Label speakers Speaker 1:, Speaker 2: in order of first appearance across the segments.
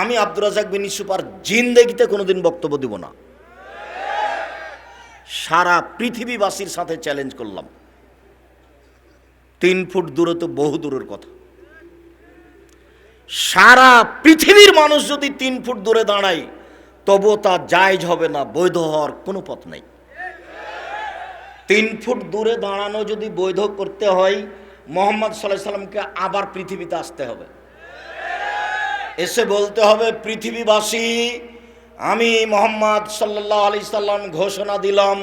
Speaker 1: আমি আব্দুর রাজাক বিন ইসুপার জিন্দেগিতে কোনোদিন বক্তব্য দিব না। সারা পৃথিবীবাসীর সাথে চ্যালেঞ্জ করলাম। তিন ফুট দূরে তো বহু দূরের কথা। সারা পৃথিবীর মানুষ যদি তিন ফুট দূরে দাঁড়ায়, তবুও তা জায়জ হবে না, বৈধ হওয়ার কোনো পথ নেই। তিন ফুট দূরে দাঁড়ানো যদি বৈধ করতে হয়, মোহাম্মদ সাল্লাহ সাল্লামকে আবার পৃথিবীতে আসতে হবে। এসে বলতে হবে, পৃথিবীবাসী, আমি মোহাম্মদ সাল্লাহ আলি সাল্লাম ঘোষণা দিলাম,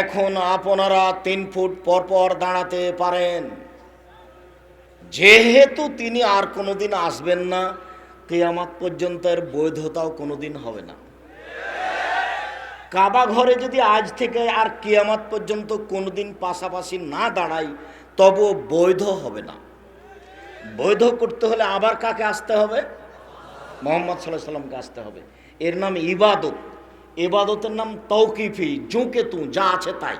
Speaker 1: এখন আপনারা তিন ফুট পর পর দাঁড়াতে পারেন। যেহেতু তিনি আর কোনোদিন আসবেন না, কেয়ামাত পর্যন্ত এর বৈধতাও কোনোদিন হবে না। কাবা ঘরে যদি আজ থেকে আর কিয়ামাত পর্যন্ত কোনোদিন পাশাপাশি না দাঁড়াই তবু বৈধ হবে না। বৈধ করতে হলে আবার কাকে আসতে হবে? মোহাম্মদ সাল্লাহ সাল্লামকে আসতে হবে। এর নাম ইবাদত। ইবাদতের নাম তৌকিফি জুঁকে তু যা আছে তাই।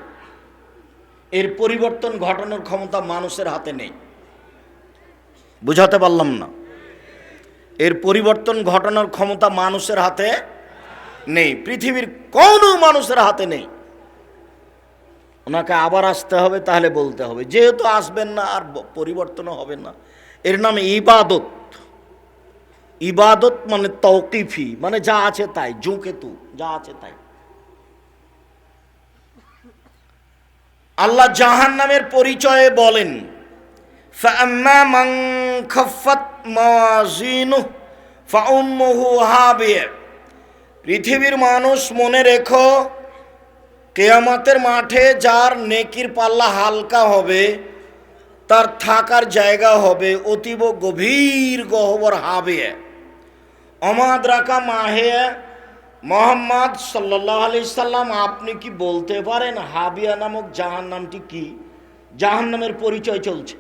Speaker 1: এর পরিবর্তন ঘটানোর ক্ষমতা মানুষের হাতে নেই। বুঝাতে পারলাম না। এর পরিবর্তন ঘটানোর ক্ষমতা মানুষের হাতে নেই। পৃথিবীর কোনো মানুষের হাতে নেই। ওনাকে আবার আসতে হবে, তাহলে বলতে হবে। যেহেতু আসবেন না, আর পরিবর্তনও হবে না। এর নাম ইবাদত। ইবাদত মানে তৌকিফি মানে যা আছে তাই জুকেতু যা আছে তাই। আল্লাহ জাহান নামের পরিচয়ে বলেন পৃথিবীর মানুষ মনে রেখো, কেয়ামাতের মাঠে যার নেকির পাল্লা হালকা হবে, তার থাকার জায়গা হবে অতীব গভীর গহ্বর হাবিয়ে অমাদ রাকা মাহে মোহাম্মদ সাল্লাহ আলি সাল্লাম, আপনি কি বলতে পারেন হাবিয়া নামক জাহান নামটি কি? জাহান নামের পরিচয় চলছে।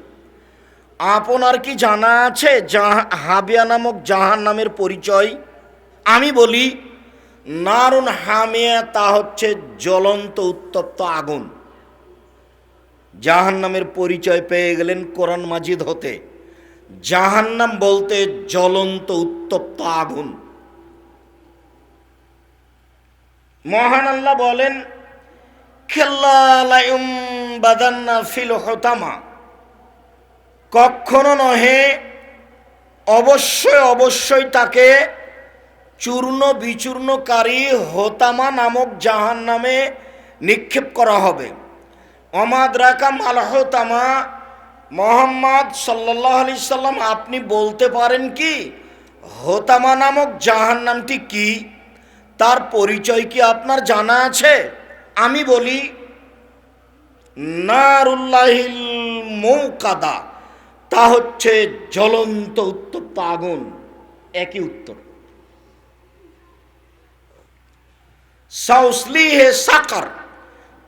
Speaker 1: আপনার কি জানা আছে হাবিয়া নামক জাহান নামের পরিচয়? আমি বলি, নারুন হামিয়া, তা হচ্ছে জ্বলন্ত উত্তপ্ত আগুন। জাহান নামের পরিচয় পেয়ে গেলেন কোরআন মাজিদ হতে। জাহান্নাম বলতে জ্বলন্ত, উত্তপ্ত আগুন। মহান আল্লাহ বলেন হতামা। কখনো নহে, অবশ্যই অবশ্যই তাকে চূর্ণ বিচূর্ণকারী হোতামা নামক জাহান নামে নিক্ষেপ করা হবে। অমাদ রাকাম আল হোতামা মোহাম্মদ সাল্লাহ আলি সাল্লাম, আপনি বলতে পারেন কি, হোতামা নামক জাহান নামটি কি? তার পরিচয় কি আপনার জানা আছে? আমি বলি, নারুল্লাহিল মৌকাদা, তা হচ্ছে জ্বলন্ত উত্তপ্ত আগুন একই উত্তর। সাউসলি হে সাকার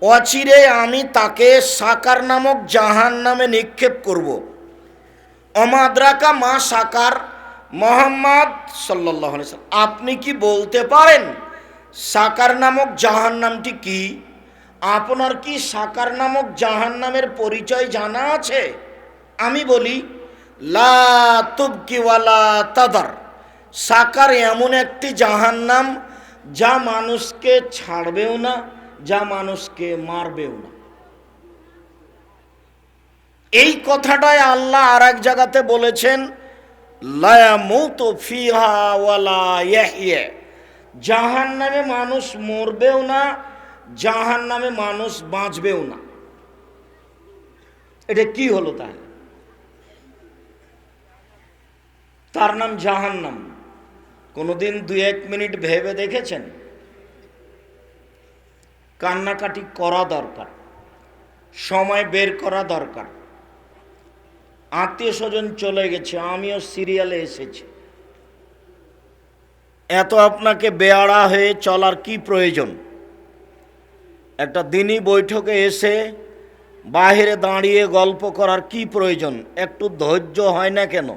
Speaker 1: অচিরে আমি তাকে সাকার নামক জাহান নামে নিক্ষেপ করব। অমাদ্রাকা মা সাকার মোহাম্মদ সাল্লাহ আপনি কি বলতে পারেন সাকার নামক জাহান নামটি কি? আপনার কি সাকার নামক জাহান নামের পরিচয় জানা আছে? আমি বলি, লা তুবকিওয়ালা তাদার। সাকার এমন একটি জাহান্নাম যা মানুষকে ছাড়বেও না যা মানুষকে মারবেও না। এই কথাটাই আল্লাহ আর এক জায়গাতে বলেছেন জাহান নামে মানুষ মরবেও না জাহান নামে মানুষ বাঁচবেও না। এটা কি হলো তাহলে? তার নাম জাহান্নাম। কোনোদিন দুই এক মিনিট ভেবে দেখেছেন? কান্নাকাটি করা দরকার, সময় বের করা দরকার। আত্মীয় স্বজন চলে গেছে, আমিও সিরিয়ালে এসেছি। এত আপনাকে বেয়াড়া হয়ে চলার কি প্রয়োজন? একটা দিনই বৈঠকে এসে বাহিরে দাঁড়িয়ে গল্প করার কি প্রয়োজন? একটু ধৈর্য হয় না কেন?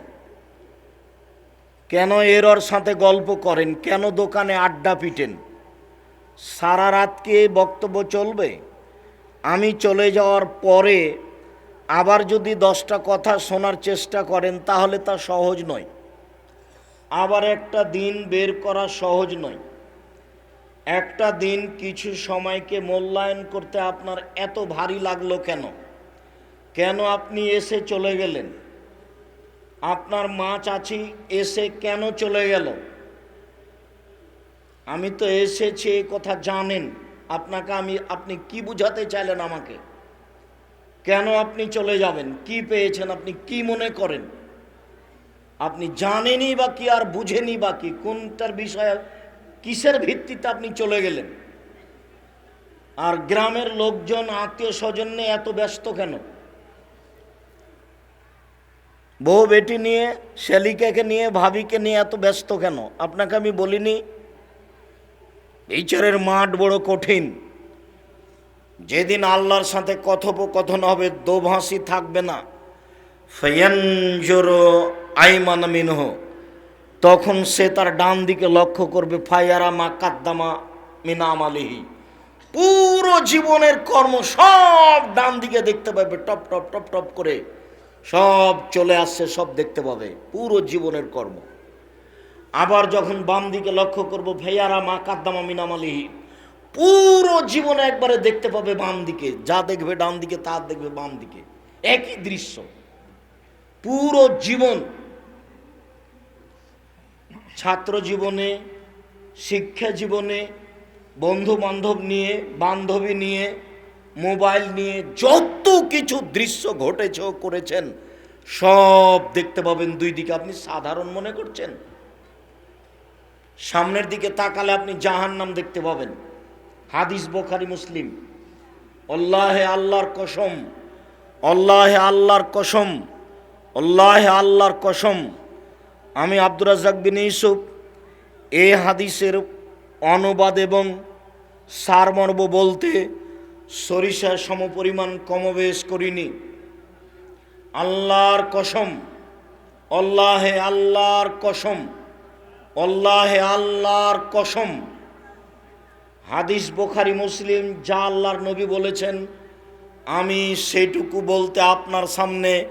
Speaker 1: কেন এরর সাথে গল্প করেন? কেন দোকানে আড্ডা পিটেন? সারা রাত কি এই বক্তব্য চলবে। আমি চলে যাওয়ার পরে আবার যদি দশটা কথা শোনার চেষ্টা করেন, তাহলে তা সহজ নয়। আবার একটা দিন বের করা সহজ নয়। একটা দিন কিছু সময়কে মূল্যায়ন করতে আপনার এত ভারী লাগল কেন? কেন আপনি এসে চলে গেলেন? আপনার মা চাচি এসে কেন চলে গেল? আমি তো এসেছি এই কথা জানেন। আপনাকে আমি, আপনি কি বুঝাতে চাইলেন আমাকে? কেন আপনি চলে যাবেন? কি পেয়েছেন? আপনি কি মনে করেন? আপনি জানেনই বা কি আর বুঝেনি বা কি? কোনটার বিষয়ে, কিসের ভিত্তিতে আপনি চলে গেলেন? আর গ্রামের লোকজন আত্মীয় স্বজন এত ব্যস্ত কেন? বউ বেটি নিয়ে শ্যালিকাকে নিয়ে, ভাবিকে নিয়ে এত ব্যস্ত কেন? আপনাকে আমি বলিনি বিচারের মাঠ বড় কঠিন। যেদিন আল্লাহর সাথে কথোপকথন হবে, দোভাষী থাকবে না। ফয়ানজোর আইমান মিনহ। তখন সে তার ডান দিকে লক্ষ্য করবে ফায়ারা মা কাদ্দামা মিনাম আলিহি। পুরো জীবনের কর্ম সব ডান দিকে দেখতে পাবে, টপ টপ টপ টপ করে। সব চলে আসছে, সব দেখতে পাবে। পুরো জীবনের কর্ম। আবার যখন বাম দিকে লক্ষ্য করব ভেয়ারা মা কাদ্দামা মিনাম আলিহি পুরো জীবনে একবারে দেখতে পাবে বাম দিকে। যা দেখবে ডান দিকে, তা দেখবে বাম দিকে। একই দৃশ্য। পুরো জীবন ছাত্র জীবনে, শিক্ষা জীবনে বন্ধু বান্ধব নিয়ে, বান্ধবী নিয়ে, মোবাইল নিয়ে যত কিছু দৃশ্য ঘটেছে করেছেন, সব দেখতে পাবেন দুই দিকে। আপনি সাধারণ মনে করছেন? সামনের দিকে তাকালে আপনি জাহান নাম দেখতে পাবেন। হাদিস বোখারি, মুসলিম। অল্লাহে আল্লাহর কসম অল্লাহে আল্লাহর কসম অল্লাহে আল্লাহর কসম। আমি আব্দুর রাজাক বিন ইউসুফ, এ হাদিসের অনুবাদ এবং সারমর্ম বলতে সরিষা সমপরিমাণ কমবেশ করিনি। আল্লাহর কসম অল্লাহে আল্লাহর কসম। অল্লাহে আল্লাহর কসম। হাদিস বোখারি, মুসলিম, যা আল্লাহর নবী বলেছেন, আমি সেইটুকু বলতে আপনার সামনে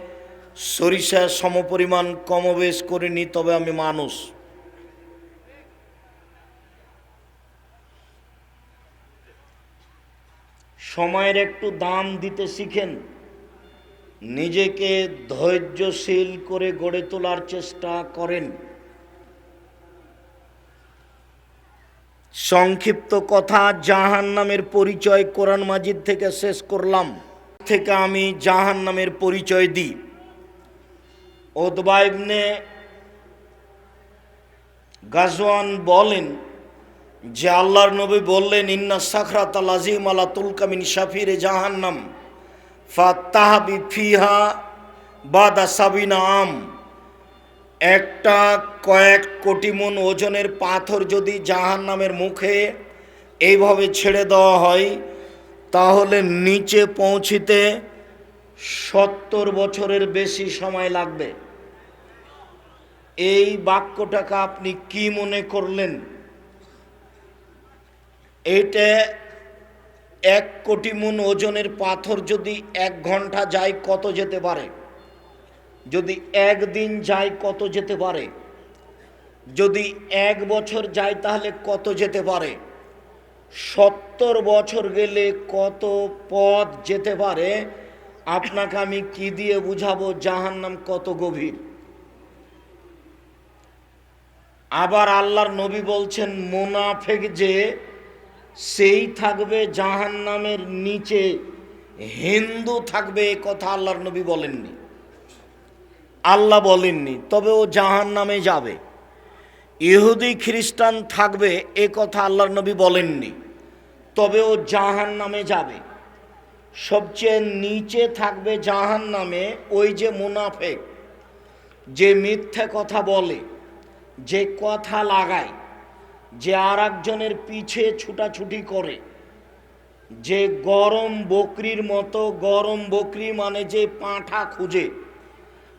Speaker 1: সরিষা সমপরিমাণ কমবেশ করিনি তবে আমি মানুষ। সময়ের একটু দাম দিতে শিখেন। নিজেকে ধৈর্যশীল করে গড়ে তোলার চেষ্টা করেন। সংক্ষিপ্ত কথা জাহান নামের পরিচয় কোরআন মাজিদ থেকে শেষ করলাম। থেকে আমি জাহান নামের পরিচয় দিই। ওদবাইবনে গাজওয়ান বলেন যে আল্লাহর নবী বললেন, ইন্না সাখরাত আজিম আলা তুলকামিন শাফিরে জাহান্নাম ফাতাহাবি ফিহা বাদা সাবিনা আম। একটা কয়েক কোটি মন ওজনের পাথর যদি জাহান নামের মুখে এইভাবে ছেড়ে দেওয়া হয়, তাহলে নিচে পৌঁছিতে সত্তর বছরের বেশি সময় লাগবে। এই বাক্যটাকে আপনি কি মনে করলেন? এইটা এক কোটি মন ওজনের পাথর যদি এক ঘণ্টা যায় কত যেতে পারে? যদি একদিন যায় কত যেতে পারে? যদি এক বছর যায় তাহলে কত যেতে পারে? সত্তর বছর গেলে কত পথ যেতে পারে? আপনাকে আমি কি দিয়ে বুঝাবো? জাহান্নাম কত গভীর। আবার আল্লাহর নবী বলছেন, মোনাফেক যে, সেই থাকবে জাহান্নামের নিচে। হিন্দু থাকবে কথা আল্লাহর নবী বলেননি। আল্লাহ বলেননি, তবে ও জাহান নামে যাবে। ইহুদি, খ্রিস্টান থাকবে, এ কথা আল্লাহর নবী বলেননি, তবে ও জাহান নামে যাবে। সবচেয়ে নিচে থাকবে জাহান নামে ওই যে মুনাফেক, যে মিথ্যে কথা বলে, যে কথা লাগায়, যে আর একজনের পিছে ছুটাছুটি করে, যে গরম বকরির মতো, গরম বকরি মানে যে পাঁঠা খুঁজে।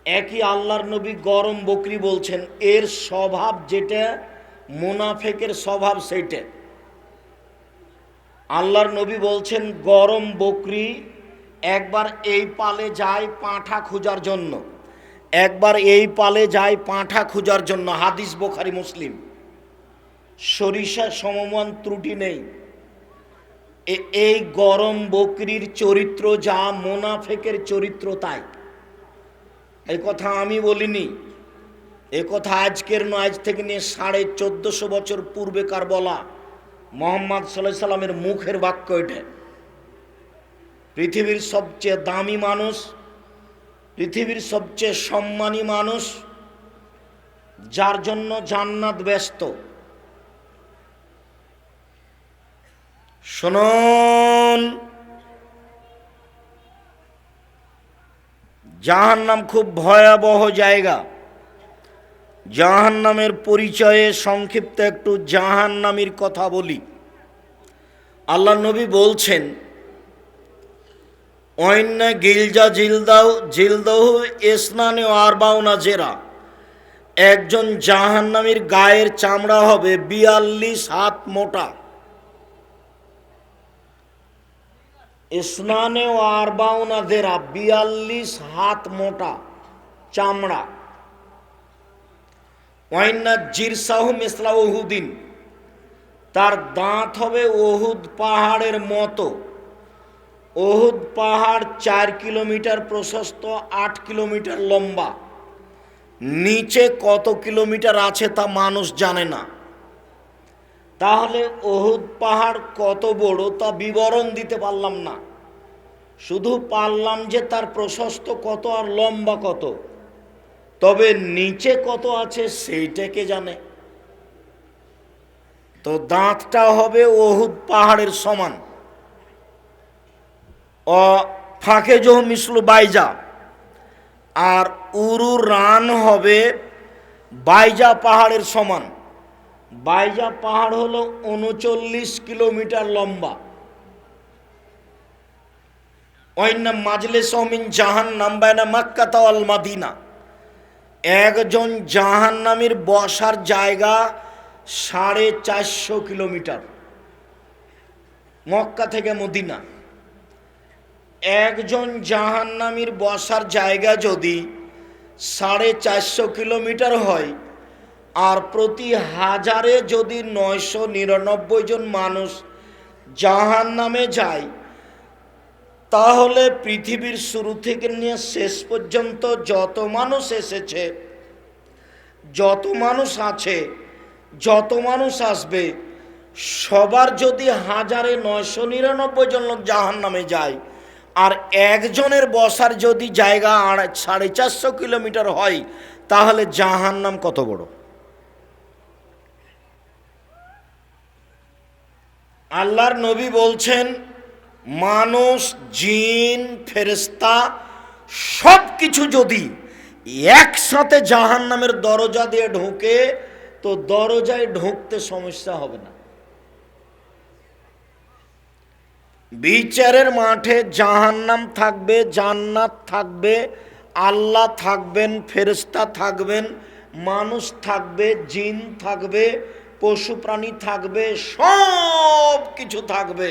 Speaker 1: একই আল্লাহর নবী গরম বকরি বলছেন, এর স্বভাব যেটা, মুনাফেকের স্বভাব সেইটা। আল্লাহর নবী বলছেন, গরম বকরি একবার এই পালে যায় পাঁঠা খোঁজার জন্য। একবার এই পালে যায় পাঁঠা খোঁজার জন্য। হাদিস বোখারি মুসলিম। সরিষা সমমান ত্রুটি নেই। এই গরম বকরির চরিত্র যা মোনাফেকের চরিত্র তাই। এই কথা আমি বলিনি। এ কথা আজকের নয়, আজ থেকে নিয়ে সাড়ে চোদ্দশো বছর পূর্বেকার বলা? মোহাম্মদ সাল্লাহ সাল্লামের মুখের বাক্য এটা। পৃথিবীর সবচেয়ে দামি মানুষ, পৃথিবীর সবচেয়ে সম্মানী মানুষ, যার জন্য জান্নাত ব্যস্ত। শুনুন। জাহান্নাম খুব ভয়াবহ জায়গা। জাহান্নামের পরিচয়ে সংক্ষিপ্ত একটু জাহান্নামীর কথা বলি। আল্লাহ নবী বলছেন অন্য গিলজা জিলদাও জিলদহু ইসনানে আরবাউনা জেরা। একজন জাহান্নামীর গায়ের চামড়া হবে বিয়াল্লিশ হাত মোটা। ইসনানে ও আরবাউনা জেরা বিয়াল্লিশ হাত মোটা চামড়া। ওয়াইন্না জিরসাহু মিসলা ওহুদিন তার দাঁত হবে ওহুদ পাহাড়ের মতো। ওহুদ পাহাড় চার কিলোমিটার প্রশস্ত, আট কিলোমিটার লম্বা। নিচে কত কিলোমিটার আছে তা মানুষ জানে না। তাহলে ওহুদ পাহাড় কত বড় তা বিবরণ দিতে পারলাম না। শুধু পারলাম যে তার প্রশস্ত কত আর লম্বা কত। তবে নিচে কত আছে সেইটাকে জানে। তো দাঁতটা হবে ওহুদ পাহাড়ের সমান। অ, ফাঁকে জহ মিসলু বাইজা। আর উরু রান হবে বাইজা পাহাড়ের সমান। বাইজা পাহাড় হলো উনচল্লিশ কিলোমিটার লম্বা। অন্য মাজলে সমিন জাহান নাম্বায়না মাক্কা তাওয়াল মাদিনা। একজন জাহান্নামীর বসার জায়গা সাড়ে চারশো কিলোমিটার। মক্কা থেকে মদিনা। একজন জাহান্নামীর বসার জায়গা যদি সাড়ে চারশো কিলোমিটার হয় আর প্রতি হাজারে যদি নয়শো নিরানব্বই জন মানুষ জাহান নামে যায়, তাহলে পৃথিবীর শুরু থেকে নিয়ে শেষ পর্যন্ত যত মানুষ এসেছে, যত মানুষ আছে, যত মানুষ আসবে, সবার যদি হাজারে নয়শো নিরানব্বই জন লোক জাহান নামে যায়, আর একজনের বসার যদি জায়গা সাড়ে চারশো কিলোমিটার হয়, তাহলে জাহান নাম কত বড়? আল্লাহর নবী বলছেন, মানুষ, জিন ফেরেস্তা সব কিছু যদি একসাথে জাহান নামের দরজা দিয়ে ঢোকে, তো দরজায় ঢুকতে সমস্যা হবে না। বিচারের মাঠে জাহান্নাম থাকবে, জান্নাত থাকবে, আল্লাহ থাকবেন ফেরেস্তা থাকবেন, মানুষ থাকবে, জিন থাকবে পশু প্রাণী থাকবে, সব কিছু থাকবে।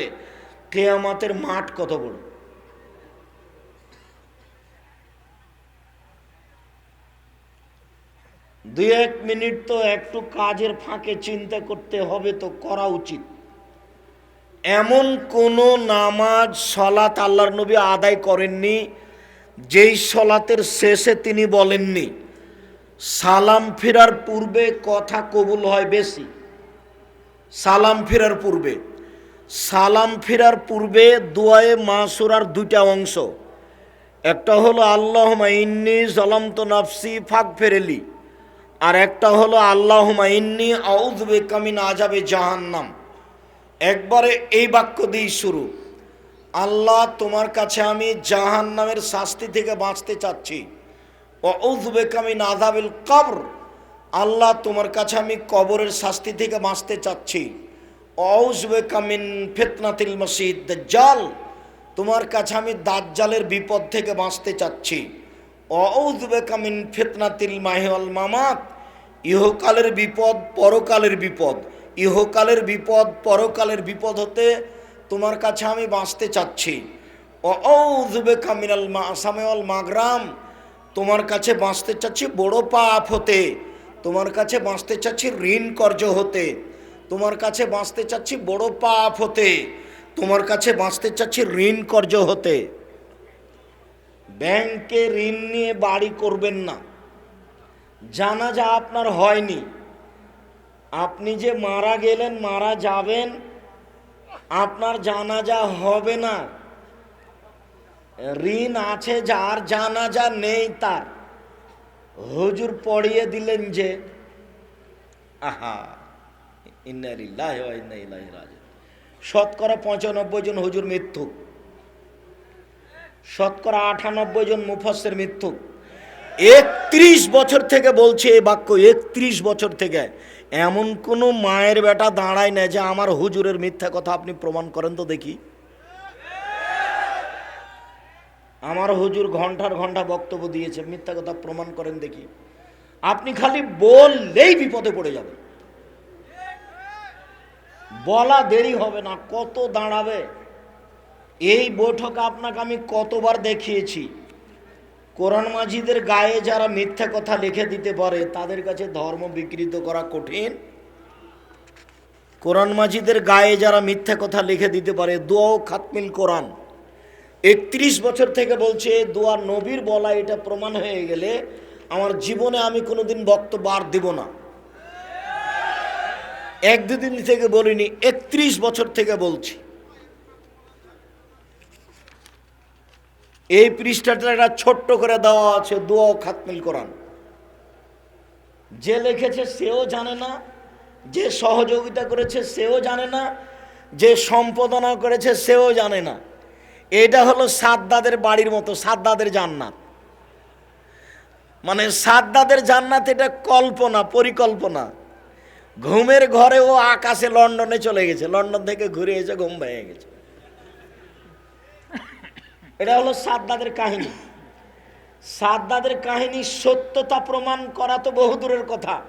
Speaker 1: কেয়ামাতের মাঠ কত বড়? দুই এক মিনিট তো একটু কাজের ফাঁকে চিন্তা করতে হবে, তো করা উচিত। এমন কোনো নামাজ সলাত আল্লাহর নবী আদায় করেননি, যেই সলাতের শেষে তিনি বলেননি, সালাম ফেরার পূর্বে কথা কবুল হয় বেশি। সালাম ফেরার পূর্বে। সালাম ফেরার পূর্বে দুয়ায়ে মাসুরার দুইটা অংশ। একটা হলো আল্লাহ ইন্নি জলমত নাফসি ফাঁক ফেরেলি আর একটা হলো আল্লাহ ইন্নি আউজবে কামিন আজাবে জাহান্নাম। একবারে এই বাক্য দিয়েই শুরু। আল্লাহ, তোমার কাছে আমি জাহান নামের শাস্তি থেকে বাঁচতে চাচ্ছি। অউজবে কামিন আজাবিল কবর। আল্লাহ তোমার কাছে আমি কবরের শাস্তি থেকে বাঁচতে চাচ্ছি। ফেতনাতিল মসিদ জাল তোমার কাছে আমি দাজ্জালের বিপদ থেকে বাঁচতে চাচ্ছি। অউজবে ফেতনাতিল মাহিওয়াল মামাত, ইহকালের বিপদ পরকালের বিপদ। ইহকালের বিপদ পরকালের বিপদ হতে তোমার কাছে আমি বাঁচতে চাচ্ছি। অউজবে মা আসামেওয়াল মাগরাম, তোমার কাছে বাঁচতে চাচ্ছি বড় পাপ হতে। তোমার কাছে বাঁচতে চাচ্ছি ঋণ কর্য হতে। তোমার কাছে বাঁচতে চাচ্ছি বড় পাপ হতে। তোমার কাছে বাঁচতে চাচ্ছি ঋণ কর্য হতে। ব্যাংকে ঋণ নিয়ে বাড়ি করবেন না। জানা যা আপনার হয়নি। আপনি যে মারা গেলেন, মারা যাবেন, আপনার জানাজা হবে না। ঋণ আছে যার, জানাজা নেই তার। হুজুর পড়িয়ে দিলেন যে, আহা রাজিউন। শতকরা পঁচানব্বই জন হুজুর মৃত্যু। শতকরা আটানব্বই জন মুফাসের মৃত্যু। একত্রিশ বছর থেকে বলছে এই বাক্য, একত্রিশ বছর থেকে। এমন কোনো মায়ের বেটা দাঁড়ায় না যে আমার হুজুরের মিথ্যা কথা আপনি প্রমাণ করেন তো দেখি। আমার হুজুর ঘণ্টার ঘণ্টা বক্তব্য দিয়েছে, মিথ্যা কথা প্রমাণ করেন দেখি। আপনি খালি বললেই বিপদে পড়ে যাবেন বলা দেরি হবে না, কত দাঁড়াবে? এই বৈঠক আপনাকে আমি কতবার দেখিয়েছি। কোরআন মাজিদের গায়ে যারা মিথ্যা কথা লিখে দিতে পারে, তাদের কাছে ধর্ম বিকৃত করা কঠিন। কোরআন মাজিদের গায়ে যারা মিথ্যা কথা লিখে দিতে পারে, দোয়াও খাতমিল কোরআন। একত্রিশ বছর থেকে বলছে, দোয়া নবীর বলা এটা প্রমাণ হয়ে গেলে আমার জীবনে আমি কোনোদিন বক্তব্য আর দেব না। এক দুদিন থেকে বলিনি, একত্রিশ বছর থেকে বলছি। এই পৃষ্ঠাটা একটা ছোট্ট করে দেওয়া আছে, দোয়া খাতমিল কোরআন। যে লিখেছে সেও জানে না, যে সহযোগিতা করেছে সেও জানে না, যে সম্পাদনা করেছে সেও জানে না। এটা হলো সাদ্দাদের বাড়ির মতো, সাদ্দাদের জান্নাত। মানে সাদ্দাদের জান্নাত এটা কল্পনা, পরিকল্পনা। ঘুমের ঘরে ও আকাশে লন্ডনে চলে গেছে, লন্ডন থেকে ঘুরে এসে ঘুম ভেঙে গেছে। এটা হলো সাদ্দাদের কাহিনী। সাদ্দাদের কাহিনী সত্যতা প্রমাণ করা তো বহুদূরের কথা।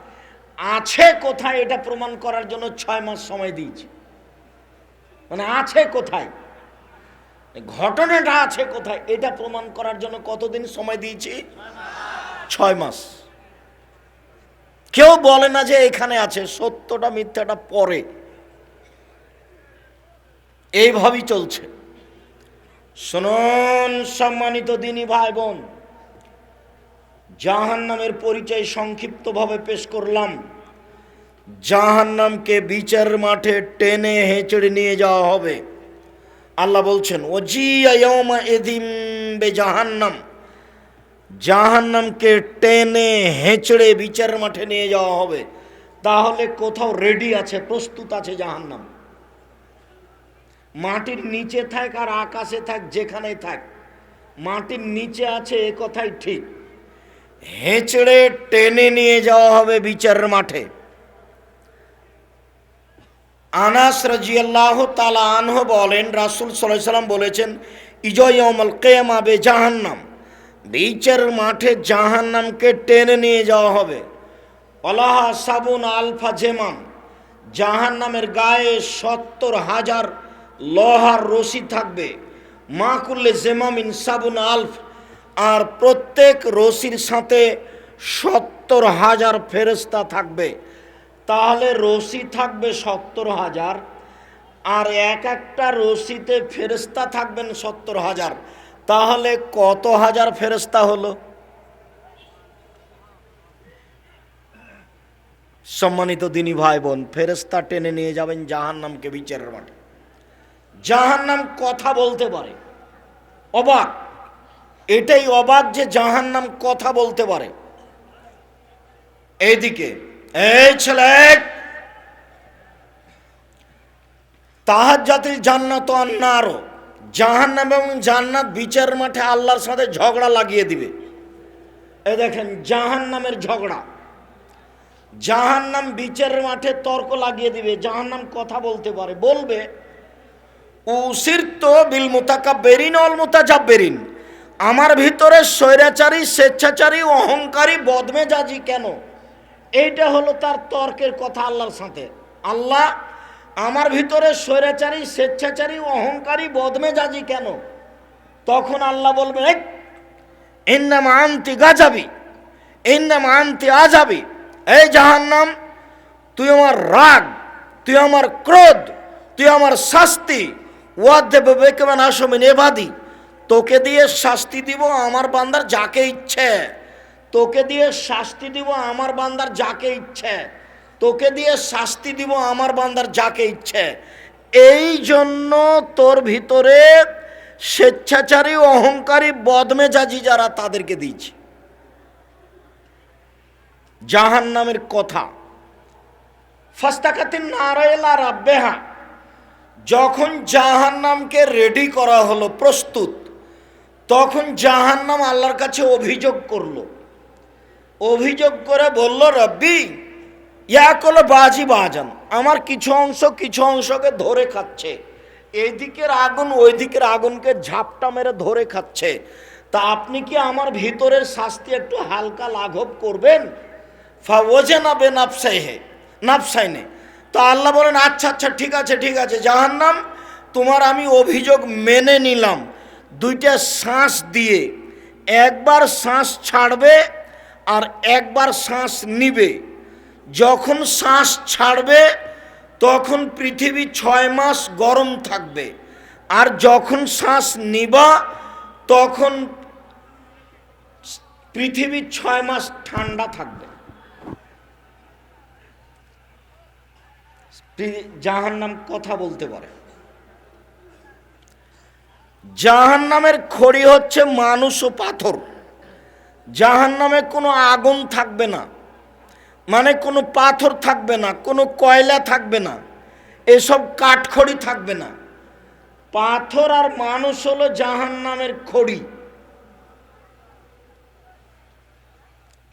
Speaker 1: আছে কোথায় এটা প্রমাণ করার জন্য ছয় মাস সময় দিয়েছে। মানে আছে কোথায়? ঘটনাটা আছে কোথায়? এটা প্রমাণ করার জন্য কতদিন সময় দিয়েছি? ছয় মাস। কেউ বলে না যে এখানে আছে, সত্যটা মিথ্যাটা পরে। এইভাবেই চলছে। শুনুন, সম্মানিত দিনী ভাই বোন জাহান নামের পরিচয় সংক্ষিপ্তভাবে পেশ করলাম। জাহান নামকে বিচার মাঠে টেনে হেঁচড়ে নিয়ে যাওয়া হবে। আল্লাহ বলছেন ও জি এদিম বে জাহান্নাম জাহান্নামকে টেনে হেঁচড়ে বিচার মাঠে নিয়ে যাওয়া হবে। তাহলে কোথাও রেডি আছে, প্রস্তুত আছে জাহান্নাম। মাটির নিচে থাক আর আকাশে থাক, যেখানেই থাক, মাটির নিচে আছে, এ কথাই ঠিক। হেঁচড়ে টেনে নিয়ে যাওয়া হবে বিচারের মাঠে। আনাস রাজিয়াল্লাহ তালা আনহ বলেন, রাসুল সাল্লাহ সাল্লাম বলেছেন ইজয়মল কেয়ামা বে জাহান্নাম, বিচার মাঠে জাহান্নামকে টেনে নিয়ে যাওয়া হবে। অলাহা সাবুন আলফা জেমাম জাহান্নামের গায়ে সত্তর হাজার লোহার রশি থাকবে। মা করলে জেমামিন সাবুন আলফ, আর প্রত্যেক রশির সাথে সত্তর হাজার ফেরস্তা থাকবে। তাহলে রশি থাকবে সত্তর হাজার, আর এক একটা রশিতে ফেরস্তা থাকবেন সত্তর হাজার। তাহলে কত হাজার ফেরস্তা হলো? সম্মানিত দিনী ভাই বোন ফেরস্তা টেনে নিয়ে যাবেন জাহান নামকে বিচারের মাঠে। জাহান নাম কথা বলতে পারে। অবাক। এটাই অবাক যে জাহান নাম কথা বলতে পারে। এইদিকে এই ছেলে, তাহার জাতির জান্নাত আন্নারও জাহান্নাম এবং জান্নাত বিচার মাঠে আল্লাহর সাথে ঝগড়া লাগিয়ে দিবে। এ দেখেন, জাহান্নামের ঝগড়া। জাহান্নাম বিচারের মাঠে তর্ক লাগিয়ে দিবে, জাহান্নাম কথা বলতে পারে। বলবে উসির তো বিল মোতাকা বেরিন অল মোতাজা বেরিন আমার ভিতরে স্বৈরাচারী, স্বেচ্ছাচারী, অহংকারী, বদমেজাজি কেন? এইটা হলো তার তর্কের কথা আল্লাহর সাথে। আল্লাহ, আমার ভিতরে স্বৈরাচারী, স্বেচ্ছাচারী, অহংকারী, বদমেজাজি কেন? তখন আল্লাহ বলবে ইন্নামা আন্তি গাজাবি, ইন্নামা আন্তি আজাবি এই জাহান্নাম, তুই আমার রাগ, তুই আমার ক্রোধ, তুই আমার শাস্তি। ওয়াদেব আসমিন এবাদি তোকে দিয়ে শাস্তি দিব আমার বান্দার যাকে ইচ্ছে। তোকে দিয়ে শাস্তি দিব আমার বান্দার যাকে ইচ্ছে। তোকে দিয়ে শাস্তি দিব আমার বান্দার যাকে ইচ্ছে। এই জন্য তোর ভিতরে স্বেচ্ছাচারী, অহংকারী, বদমেজাজি যারা তাদেরকে দিয়েছি। জাহান নামের কথা। ফাস্তাকাতিন নারায়লা রাব্বেহা। যখন জাহান নামকে রেডি করা হলো প্রস্তুত, তখন জাহান নাম আল্লাহর কাছে অভিযোগ করল। অভিযোগ করে বলল, রব্বি ইয়া করল বাজি বাজান, আমার কিছু অংশ কিছু অংশকে ধরে খাচ্ছে। এই দিকের আগুন ওই দিকের আগুনকে ঝাপটা মেরে ধরে খাচ্ছে। তা আপনি কি আমার ভিতরের শাস্তি একটু হালকা লাঘব করবেন? ফাওজে না বে নাফসাই হে নাফসাইনে তো আল্লাহ বলেন আচ্ছা আচ্ছা ঠিক আছে ঠিক আছে, জাহান্নাম, তোমার আমি অভিযোগ মেনে নিলাম। দুইটা শ্বাস দিয়ে একবার শ্বাস ছাড়বে আর একবার শ্বাস নিবে। যখন শ্বাস ছাড়বে, তখন পৃথিবী ছয় মাস গরম থাকবে। আর যখন শ্বাস নিবা, তখন পৃথিবী ছয় মাস ঠান্ডা থাকবে। জাহান নাম কথা বলতে পারে। জাহান নামের খড়ি হচ্ছে মানুষ ও পাথর। জাহান নামে কোনো আগুন থাকবে না। মানে কোনো পাথর থাকবে না, কোনো কয়লা থাকবে না, এসব কাঠখড়ি থাকবে না। পাথর আর মানুষ হলো জাহান নামের খড়ি।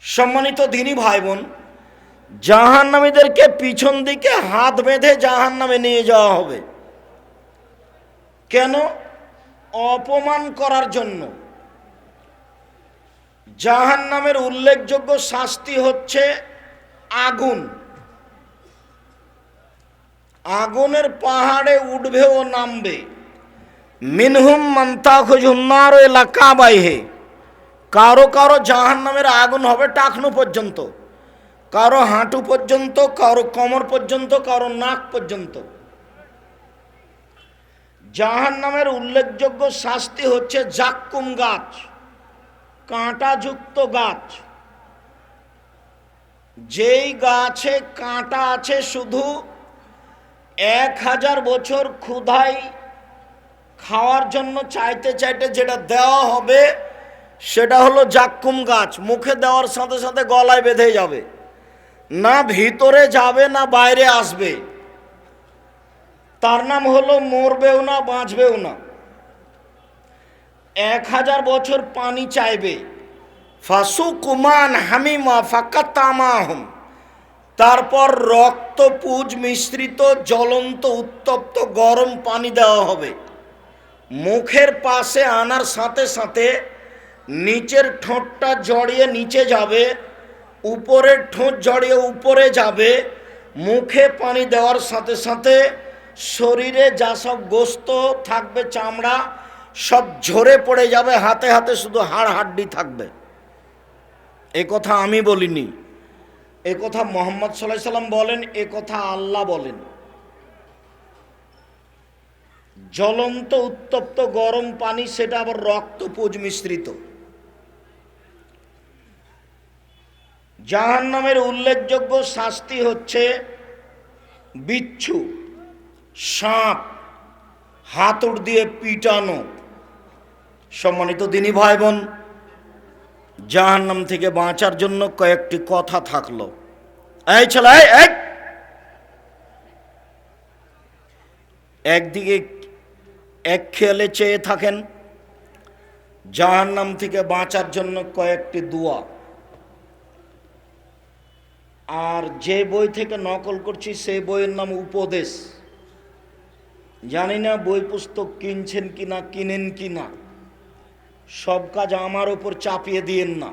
Speaker 1: সম্মানিত দিনী ভাই বোন জাহান নামীদেরকে পিছন দিকে হাত বেঁধে জাহান নামে নিয়ে যাওয়া হবে। কেন? অপমান করার জন্য। জাহান নামের উল্লেখযোগ্য শাস্তি হচ্ছে আগুন। আগুনের পাহাড়ে উঠবে ও নামবে। মিনহুম মান্তা খুজুন্নার এলাকা বাইহে কারও কারও জাহান নামের আগুন হবে টাকনু পর্যন্ত, কারও হাঁটু পর্যন্ত, কারও কোমর পর্যন্ত, কারও নাক পর্যন্ত। জাহান নামের উল্লেখযোগ্য শাস্তি হচ্ছে জাক্কুম গাছ। কাঁটাযুক্ত গাছ। যেই গাছে কাঁটা আছে শুধু এক হাজার বছর ক্ষুধাই খাওয়ার জন্য চাইতে চাইতে যেটা দেওয়া হবে, সেটা হলো জাক্কুম গাছ। মুখে দেওয়ার সাথে সাথে গলায় বেঁধে যাবে। না ভিতরে যাবে, না বাইরে আসবে। তার নাম হলো মরবেও না, বাঁচবেও না। এক হাজার বছর পানি চাইবে। ফাসু কুমান হামিমা ফাকাতামাহম। তারপর রক্ত পুজ মিশ্রিত, জ্বলন্ত, উত্তপ্ত, গরম পানি দেওয়া হবে। মুখের পাশে আনার সাথে সাথে নিচের ঠোঁটটা জড়িয়ে নিচে যাবে, উপরের ঠোঁট জড়িয়ে উপরে যাবে। মুখে পানি দেওয়ার সাথে সাথে শরীরে যা সব গোস্ত থাকবে, চামড়া সব ঝরে পড়ে যাবে, হাতে হাতে শুধু হাড় হাড্ডি থাকবে। এ কথা আমি বলিনি। এ কথা মোহাম্মদ সাল্লাহ সাল্লাম বলেন, এ কথা আল্লাহ বলেন। জ্বলন্ত, উত্তপ্ত, গরম পানি, সেটা আবার রক্তপুজ মিশ্রিত। জাহান নামের উল্লেখযোগ্য শাস্তি হচ্ছে বিচ্ছু, সাপ, হাতুড় দিয়ে পিটানো। সম্মানিত দিনী ভাই বোন জাহান্নাম থেকে বাঁচার জন্য কয়েকটি কথা থাকল। এই ছেলে! একদিকে এক খেয়ালে চেয়ে থাকেন, জাহান্নাম থেকে বাঁচার জন্য কয়েকটি দোয়া। আর যে বই থেকে নকল করছি সেই বইয়ের নাম উপদেশ। জানি না বই পুস্তক কিনছেন কি না কিনেন কি না সব কাজ আমার ওপর চাপিয়ে দিয়েন না।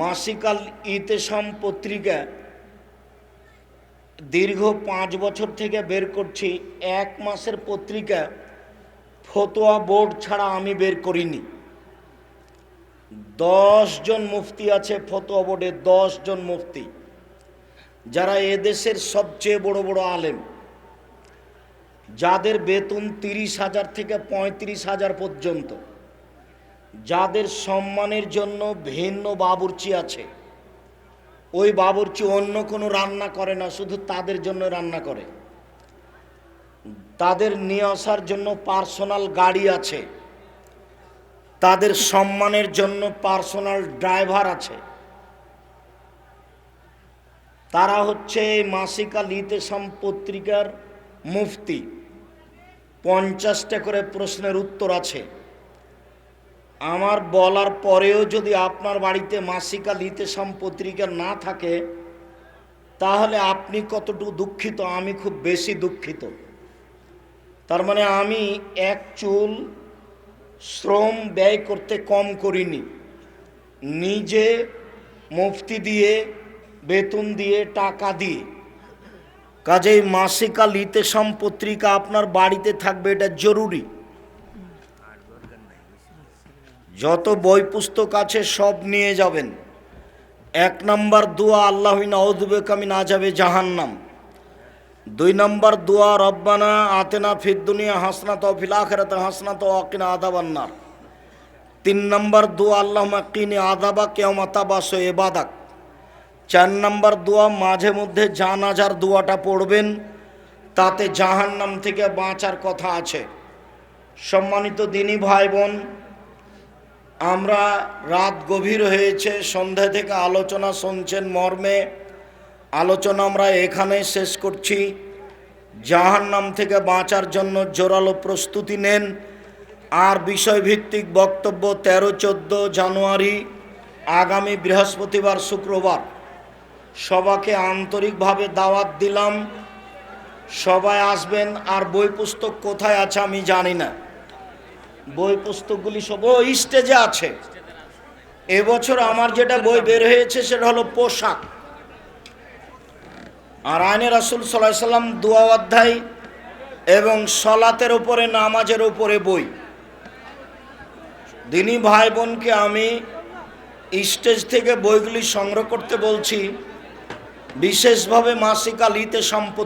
Speaker 1: মাসিকাল ইতেসাম পত্রিকা দীর্ঘ পাঁচ বছর থেকে বের করছি, এক মাসের পত্রিকা ফতোয়া বোর্ড ছাড়া আমি বের করিনি। জন মুফতি আছে ফতোয়া বোর্ডে জন মুফতি। যারা এদেশের সবচেয়ে বড় বড় আলেম। যাদের বেতন তিরিশ হাজার থেকে পঁয়ত্রিশ হাজার পর্যন্ত, যাদের সম্মানের জন্য ভিন্ন বাবুর্চি আছে, ওই বাবুর্চি অন্য কোনো রান্না করে না, শুধু তাদের জন্য রান্না করে। তাদের নিয়ে আসার জন্য পার্সোনাল গাড়ি আছে, তাদের সম্মানের জন্য পার্সোনাল ড্রাইভার আছে। তারা হচ্ছে মাসিকা লিতেসাম পত্রিকার মুফতি। পঞ্চাশটা করে প্রশ্নের উত্তর আছে। আমার বলার পরেও যদি আপনার বাড়িতে মাসিকা লিতেসাম পত্রিকা না থাকে, তাহলে আপনি কতটুকু দুঃখিত? আমি খুব বেশি দুঃখিত। তার মানে আমি এক চুল শ্রম ব্যয় করতে কম করিনি। নিজে মুফতি দিয়ে, বেতন দিয়ে, টাকা দিয়ে কাজেই মাসিকা লিতেসাম পত্রিকা আপনার বাড়িতে থাকবে, এটা জরুরি। যত বই পুস্তক আছে সব নিয়ে যাবেন। এক নম্বর দোয়া আল্লাহ নওদুবে কামি না যাবে জাহান্নাম। দুই নম্বর দোয়া, রব্বানা আতেনা ফির দুনিয়া হাসনা তো ফিল আখেরাত হাসনা তো অকিনা আদাবান্নার তিন নম্বর দোয়া আল্লাহ মাকিনে আদাবা কেমতাবাস এবাদাক চার নম্বর দোয়া, মাঝে মধ্যে জানাজার দোয়াটা পড়বেন, তাতে জাহান্নাম থেকে বাঁচার কথা আছে। সম্মানিত দিনী ভাই বোন আমরা রাত গভীর হয়েছে, সন্ধ্যা থেকে আলোচনা শুনছেন মর্মে। আলোচনা আমরা এখানে শেষ করছি। জাহান্নাম থেকে বাঁচার জন্য জোরালো প্রস্তুতি নেন। আর বিষয়ভিত্তিক বক্তব্য তেরো চোদ্দ জানুয়ারি, আগামী বৃহস্পতিবার, শুক্রবার। সবাকে আন্তরিকভাবে দাওয়াত দিলাম। সবাই আসবেন, আর বই পুস্তক কোথায় আছে আমি জানি না। বই পুস্তকগুলি সব ওই স্টেজে আছে। এবছর আমার যেটা বই বের হয়েছে সেটা হলো পোশাক। আর আইনে রাসুল সাল্লাহ সাল্লাম দুয়া অধ্যায় এবং সলাতের উপরে, নামাজের উপরে বই। দিনী ভাই বোনকে আমি স্টেজ থেকে বইগুলি সংগ্রহ করতে বলছি। বিশেষভাবে মাসিক আলিতে সম্পত্তি